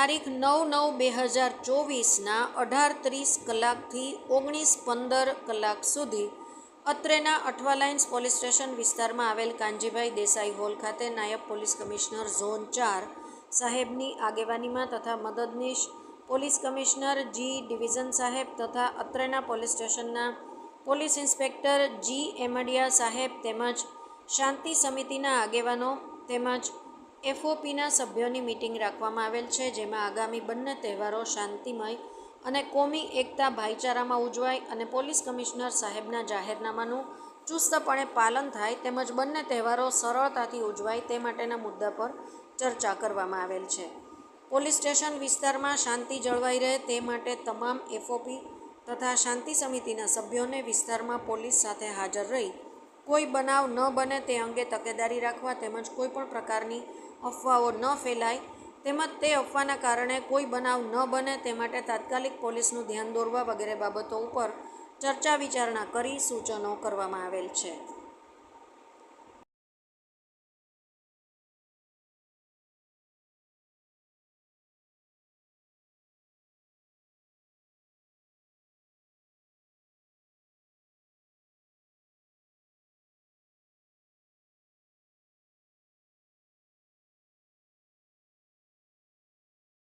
તારીખ નવ નવ બે હજાર ચોવીસના અઢાર ત્રીસ કલાકથી ઓગણીસ પંદર કલાક સુધી અત્રેના અઠવા લાઇન્સ પોલીસ સ્ટેશન વિસ્તારમાં આવેલ કાનજીભાઈ દેસાઈ હોલ ખાતે નાયબ પોલીસ કમિશનર ઝોન ચાર સાહેબની આગેવાનીમાં તથા મદદનીશ પોલીસ કમિશનર જી ડિવિઝન સાહેબ તથા અત્રેના પોલીસ સ્ટેશનના પોલીસ ઇન્સ્પેક્ટર જી એમડિયા સાહેબ તેમજ શાંતિ સમિતિના આગેવાનો તેમજ એફઓપીના સભ્યોની મિટિંગ રાખવામાં આવેલ છે, જેમાં આગામી બંને તહેવારો શાંતિમય અને કોમી એકતા ભાઈચારામાં ઉજવાય અને પોલીસ કમિશનર સાહેબના જાહેરનામાનું ચુસ્તપણે પાલન થાય તેમજ બંને તહેવારો સરળતાથી ઉજવાય તે માટેના મુદ્દા પર ચર્ચા કરવામાં આવેલ છે. પોલીસ સ્ટેશન વિસ્તારમાં શાંતિ જળવાઈ રહે તે માટે તમામ એફઓપી તથા શાંતિ સમિતિના સભ્યોને વિસ્તારમાં પોલીસ સાથે હાજર રહી કોઈ બનાવ ન બને તે અંગે તકેદારી રાખવા તેમજ કોઈ પણ પ્રકારની અફવાઓ ન ફેલાય, તેમજ તે અફવાના કારણે કોઈ બનાવ ન બને તે માટે તાત્કાલિક પોલીસનું ધ્યાન દોરવા વગેરે બાબતો ઉપર ચર્ચા વિચારણા કરી સૂચનો કરવામાં આવેલ છે.